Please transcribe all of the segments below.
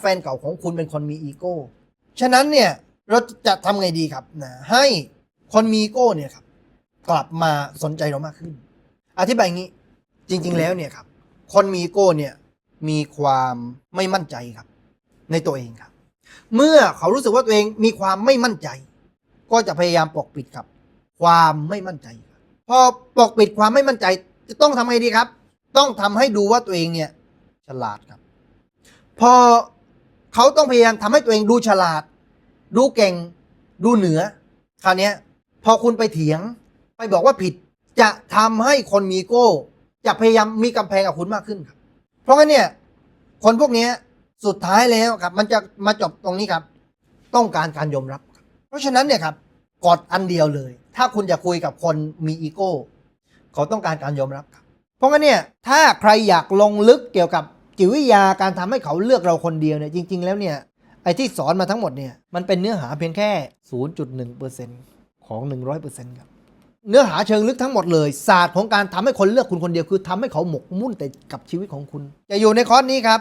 แฟนเก่าของคุณเป็นคนมีอีโก้ ฉะนั้นเนี่ยเราจะทำไงดีครับนะให้คนมีอีโก้เนี่ยครับกลับมาสนใจเรามากขึ้น อธิบายอย่างนี้จริง ๆ แล้วเนี่ยครับ คนมีอีโก้เนี่ยมีความไม่มั่นใจครับ ในตัวเองครับ เมื่อเขารู้สึกว่าตัวเองมีความไม่มั่นใจ ก็จะพยายามปกปิดครับ ความไม่มั่นใจพอปกปิดความไม่มั่นใจ จะต้องทำไงดีครับ ต้องทำให้ดูว่าตัวเองเนี่ยฉลาดครับ พอ เขาต้องพยายามทำให้ตัวเองดูฉลาด ดูเก่ง ดูเหนือ คราวนี้พอคุณไปเถียง ไปบอกว่าผิด จะทำให้คนมีโก้ จะพยายามมีกำแพงกับคุณมากขึ้นครับ เพราะงั้นเนี่ย คนพวกนี้สุดท้ายแล้วครับ มันจะมาจบตรงนี้ครับ ต้องการการยอมรับ เพราะฉะนั้นเนี่ยครับกฎอันเดียวเลย ถ้าคุณจะคุยกับคนมีอีโก้ เขาต้องการการยอมรับครับ เพราะงั้นเนี่ย ถ้าใครอยากลงลึกเกี่ยวกับ จิตวิทยาการทำให้เขาเลือกเราคนเดียวเนี่ยจริง ๆ แล้วเนี่ยไอ้ที่สอนมาทั้งหมดเนี่ยมันเป็นเนื้อหาเพียงแค่ 0.1%ของ 100%ครับเนื้อหาเชิงลึกทั้งหมดเลยศาสตร์ของการทำให้คนเลือกคุณคนเดียวคือทำให้เขาหมกมุ่นแต่กับชีวิตของคุณ จะอยู่ในคอร์สนี้ครับ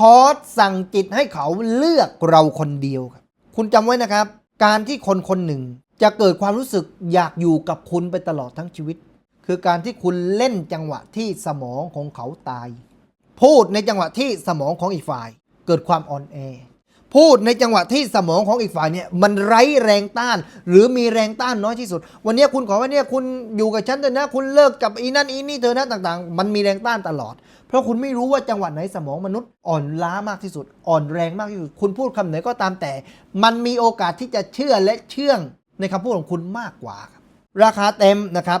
คอร์สสั่งจิตให้เขาเลือกเราคนเดียวครับคุณจำไว้นะครับ การที่คนคนหนึ่งจะเกิดความรู้สึกอยากอยู่กับคุณไปตลอดทั้งชีวิต คือการที่คุณเล่นจังหวะที่สมองของเขาตาย พูดในจังหวะที่สมองของอีกฝ่าย เกิดความอ่อนแอ พูดในจังหวะที่สมองของอีกฝ่ายเนี่ยมันไร้แรงต้าน หรือมีแรงต้านน้อยที่สุด วันนี้คุณขอว่าเนี่ยคุณอยู่กับฉันเถอะนะ คุณเลิกกับอีนั่นอีนี่เธอนะต่างๆ มันมีแรงต้านตลอด เพราะคุณไม่รู้ว่าจังหวะไหนสมองมนุษย์อ่อนล้ามากที่สุด อ่อนแรงมากที่สุด คุณพูดคำไหนก็ตามแต่ มันมีโอกาสที่จะเชื่อและเชื่องในคำพูดของคุณมากกว่า ราคาเต็มนะครับ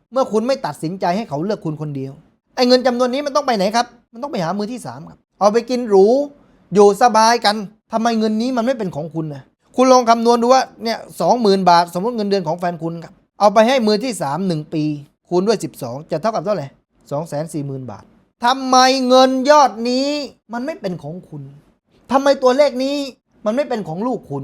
เมื่อคุณไม่ตัดสินใจให้เขาเลือกคุณคนเดียว ไอ้เงินจำนวนนี้มันต้องไปไหนครับ มันต้องไปหามือที่สามครับ เอาไปกินหรู อยู่สบายกันทำไมเงินนี้มันไม่เป็นของคุณนะคุณลองคำนวณดูว่าเนี่ยสองหมื่นบาท สมมติเงินเดือนของแฟนคุณครับ เอาไปให้มือที่สามหนึ่งปี คูณด้วย 12 จะเท่ากับเท่าไหร่สองแสนสี่หมื่นบาททำไมเงินยอดนี้มันไม่เป็นของคุณทำไมตัวเลขนี้มันไม่เป็นของลูกคุณ